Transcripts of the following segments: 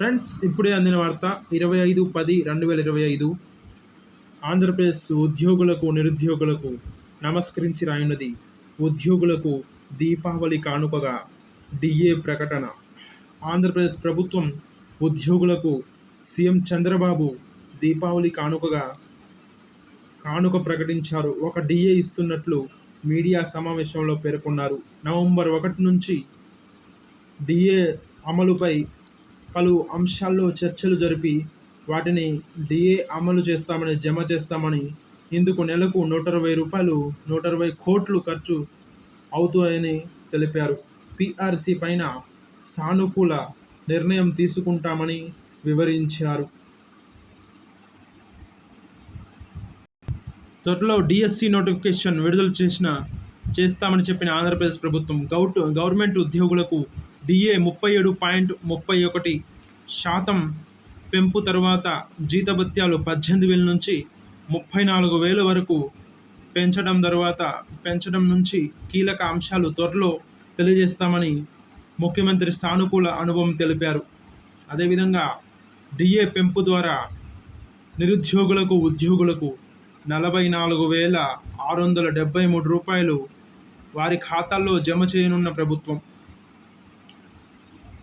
Friends ఇప్పుడే అందిన వార్త ఇరవై ఐదు పది రెండు వేల ఇరవై ఐదు. ఆంధ్రప్రదేశ్ ఉద్యోగులకు నిరుద్యోగులకు నమస్కరించి రాయినది ఉద్యోగులకు దీపావళి కానుకగా డిఏ ప్రకటన. ఆంధ్రప్రదేశ్ ప్రభుత్వం ఉద్యోగులకు సీఎం చంద్రబాబు దీపావళి కానుకగా కానుక ప్రకటించారు. ఒక డిఏ ఇస్తున్నట్లు మీడియా సమావేశంలో పేర్కొన్నారు. నవంబర్ ఒకటి నుంచి డిఏ అమలుపై పలు అంశాల్లో చర్చలు జరిపి వాటిని డిఏ అమలు చేస్తామని జమ చేస్తామని ఇందుకు నెలకు నూట ఇరవై రూపాయలు నూట ఇరవై కోట్లు ఖర్చు అవుతాయని తెలిపారు. పిఆర్సి పైన సానుకూల నిర్ణయం తీసుకుంటామని వివరించారు. త్వరలో డిఎస్సి నోటిఫికేషన్ విడుదల చేసిన చేస్తామని చెప్పిన ఆంధ్రప్రదేశ్ ప్రభుత్వం గౌట్ గవర్నమెంట్ ఉద్యోగులకు డిఏ ముప్పై ఏడు పాయింట్ ముప్పై ఒకటి శాతం పెంపు తర్వాత జీతభత్యాలు పద్దెనిమిది వేల నుంచి ముప్పై నాలుగు వేల వరకు పెంచడం తర్వాత పెంచడం నుంచి కీలక అంశాలు త్వరలో తెలియజేస్తామని ముఖ్యమంత్రి సానుకూల అనుభవం తెలిపారు. అదేవిధంగా డిఏ పెంపు ద్వారా నిరుద్యోగులకు ఉద్యోగులకు నలభై నాలుగు వేల ఆరు వందల డెబ్బై మూడు రూపాయలు వారి ఖాతాల్లో జమ చేయనున్న ప్రభుత్వం.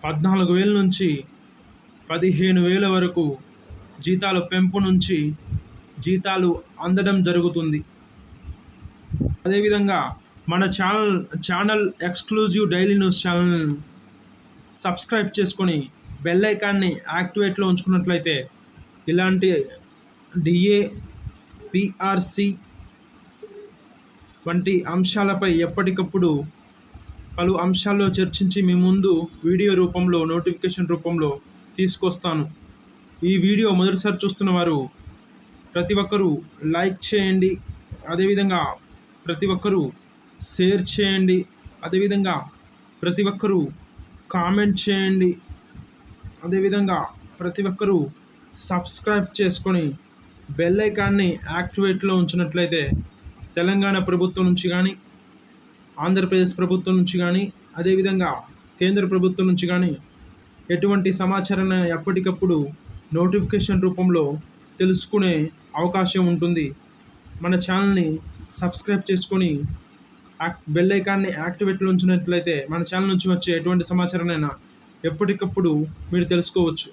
పద్నాలుగు వేల నుంచి పదిహేను వేల వరకు జీతాల పెంపు నుంచి జీతాలు అందడం జరుగుతుంది. అదేవిధంగా మన channel channel exclusive daily news channel subscribe చేసుకొని బెల్ ఐకాన్ని యాక్టివేట్లో ఉంచుకున్నట్లయితే ఇలాంటి డిఏ పిఆర్సి వంటి అంశాలపై ఎప్పటికప్పుడు పలు అంశాల్లో చర్చించి మీ ముందు వీడియో రూపంలో నోటిఫికేషన్ రూపంలో తీసుకొస్తాను. ఈ వీడియో మొదటిసారి చూస్తున్న వారు ప్రతి ఒక్కరూ లైక్ చేయండి. అదేవిధంగా ప్రతి ఒక్కరూ షేర్ చేయండి. అదేవిధంగా ప్రతి ఒక్కరూ కామెంట్ చేయండి. అదేవిధంగా ప్రతి ఒక్కరూ సబ్స్క్రైబ్ చేసుకొని బెల్ ఐకాన్ని యాక్టివేట్లో ఉంచినట్లయితే తెలంగాణ ప్రభుత్వం నుంచి కానీ ఆంధ్రప్రదేశ్ ప్రభుత్వం నుంచి కానీ అదేవిధంగా కేంద్ర ప్రభుత్వం నుంచి కానీ ఎటువంటి సమాచారాన్ని ఎప్పటికప్పుడు నోటిఫికేషన్ రూపంలో తెలుసుకునే అవకాశం ఉంటుంది. మన ఛానల్ని సబ్స్క్రైబ్ చేసుకొని బెల్ ఐకాన్ని యాక్టివేట్లో ఉంచినట్లయితే మన ఛానల్ నుంచి వచ్చే ఎటువంటి సమాచారాన్నైనా ఎప్పటికప్పుడు మీరు తెలుసుకోవచ్చు.